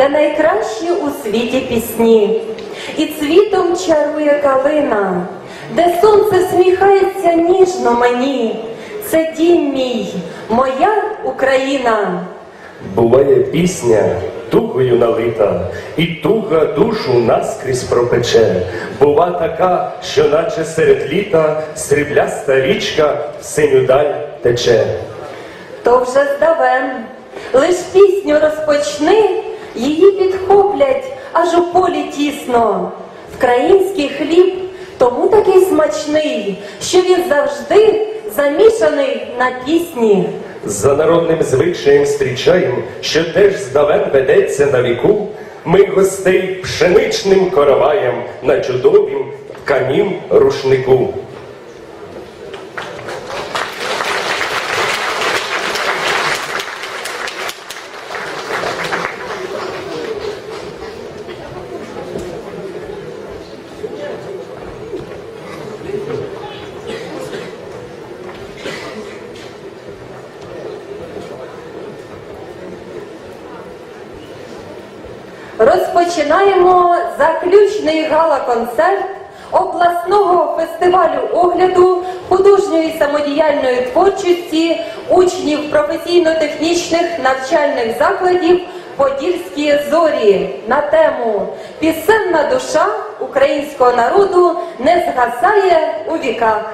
де найкращі у світі пісні, і цвітом чарує калина, де сонце сміхається ніжно мені. Це дім мій, моя Україна. Буває пісня тугою налита, і туга душу наскрізь пропече. Бува така, що наче серед літа срібляста річка в синю даль тече. То вже здавен, лиш пісню розпочни, її підхоплять аж у полі тісно. Вкраїнський хліб тому такий смачний, що він завжди замішаний на пісні. За народним звичаєм зустрічаєм, що теж здавен ведеться на віку, ми гостей пшеничним короваєм на чудовім тканім рушнику. Розпочинаємо заключний гала-концерт обласного фестивалю огляду художньої самодіяльної творчості учнів професійно-технічних навчальних закладів Подільські зорі на тему Пісенна душа українського народу не згасає у віках.